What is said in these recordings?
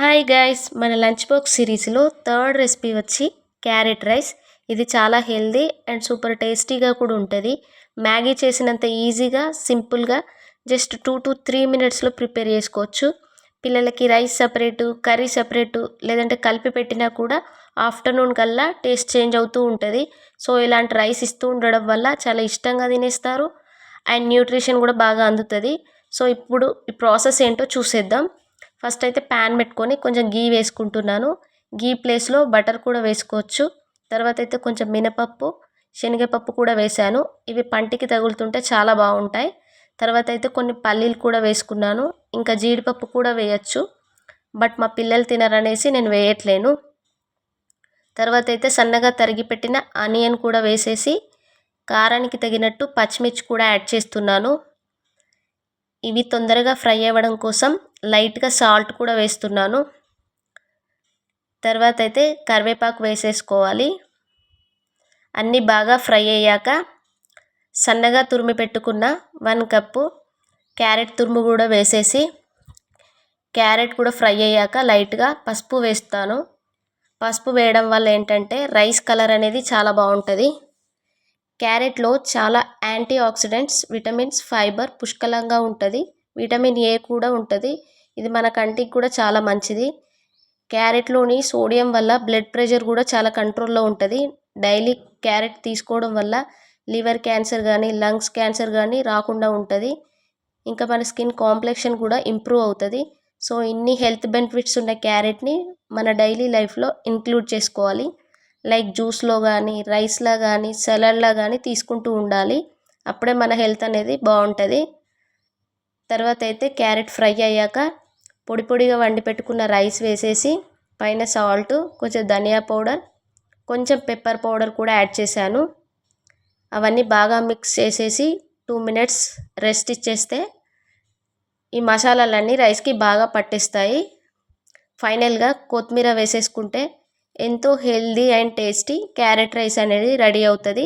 Hi guys మన lunch box సిరీస్లో third recipe వచ్చి క్యారెట్ రైస్ ఇది చాలా హెల్దీ అండ్ సూపర్ టేస్టీగా కూడా ఉంటుంది. మ్యాగీ చేసినంత ఈజీగా సింపుల్గా జస్ట్ టూ టు త్రీ మినిట్స్లో ప్రిపేర్ చేసుకోవచ్చు. పిల్లలకి రైస్ సపరేటు కర్రీ సపరేటు లేదంటే కలిపి పెట్టినా కూడా ఆఫ్టర్నూన్ కల్లా టేస్ట్ చేంజ్ అవుతూ ఉంటుంది. సో ఇలాంటి రైస్ ఇస్తూ ఉండడం వల్ల చాలా ఇష్టంగా తినేస్తారు. అండ్ న్యూట్రిషన్ కూడా బాగా అందుతుంది. సో ఇప్పుడు ఈ ప్రాసెస్ ఏంటో చూసేద్దాం. ఫస్ట్ అయితే ప్యాన్ పెట్టుకొని కొంచెం గీ వేసుకుంటున్నాను. గీ ప్లేస్లో బటర్ కూడా వేసుకోవచ్చు. తర్వాత అయితే కొంచెం మినపప్పు శనగపప్పు కూడా వేశాను ఇవి పంటికి తగులుతుంటే చాలా బాగుంటాయి. తర్వాత అయితే కొన్ని పల్లీలు కూడా వేసుకున్నాను. ఇంకా జీడిపప్పు కూడా వేయచ్చు. బట్ మా పిల్లలు తినరనేసి నేను వేయట్లేను. తర్వాత అయితే సన్నగా తరిగి పెట్టిన ఆనియన్ కూడా వేసేసి కారానికి తగినట్టు పచ్చిమిర్చి కూడా యాడ్ చేస్తున్నాను. ఇవి తొందరగా ఫ్రై అవ్వడం కోసం లైట్గా సాల్ట్ కూడా వేస్తున్నాను. తర్వాత అయితే కరివేపాకు వేసేసుకోవాలి. అన్నీ బాగా ఫ్రై అయ్యాక సన్నగా తురిమి పెట్టుకున్న వన్ కప్పు క్యారెట్ తురుము కూడా వేసేసి క్యారెట్ కూడా ఫ్రై అయ్యాక లైట్గా పసుపు వేస్తాను. పసుపు వేయడం వల్ల ఏంటంటే రైస్ కలర్ అనేది చాలా బాగుంటుంది. క్యారెట్లో చాలా యాంటీ ఆక్సిడెంట్స్ విటమిన్స్ ఫైబర్ పుష్కలంగా ఉంటుంది. విటమిన్ ఏ కూడా ఉంటుంది. ఇది మన కంటికి కూడా చాలా మంచిది. క్యారెట్లోని సోడియం వల్ల బ్లడ్ ప్రెషర్ కూడా చాలా కంట్రోల్లో ఉంటుంది. డైలీ క్యారెట్ తీసుకోవడం వల్ల లివర్ క్యాన్సర్ కానీ లంగ్స్ క్యాన్సర్ కానీ రాకుండా ఉంటుంది. ఇంకా మన స్కిన్ కాంప్లెక్షన్ కూడా ఇంప్రూవ్ అవుతుంది. సో ఇన్ని హెల్త్ బెనిఫిట్స్ ఉన్న క్యారెట్ని మన డైలీ లైఫ్లో ఇంక్లూడ్ చేసుకోవాలి. లైక్ జ్యూస్లో కానీ రైస్లో కానీ సలాడ్లో కానీ తీసుకుంటూ ఉండాలి. అప్పుడే మన హెల్త్ అనేది బాగుంటుంది. తర్వాత అయితే క్యారెట్ ఫ్రై అయ్యాక పొడి పొడిగా వండి పెట్టుకున్న రైస్ వేసేసి పైన సాల్ట్ కొంచెం ధనియా పౌడర్ కొంచెం పెప్పర్ పౌడర్ కూడా యాడ్ చేశాను. అవన్నీ బాగా మిక్స్ చేసేసి టూ మినిట్స్ రెస్ట్ ఇచ్చేస్తే ఈ మసాలాలన్నీ రైస్కి బాగా పట్టిస్తాయి. ఫైనల్గా కొత్తిమీర వేసేసుకుంటే ఎంతో healthy and tasty carrot rice అనేది రెడీ అవుతుంది.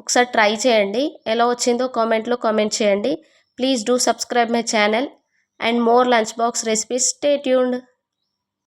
ఒకసారి ట్రై చేయండి. ఎలా వచ్చిందో కామెంట్లో కామెంట్ చేయండి. Please do subscribe my channel and more lunchbox recipes. Stay tuned.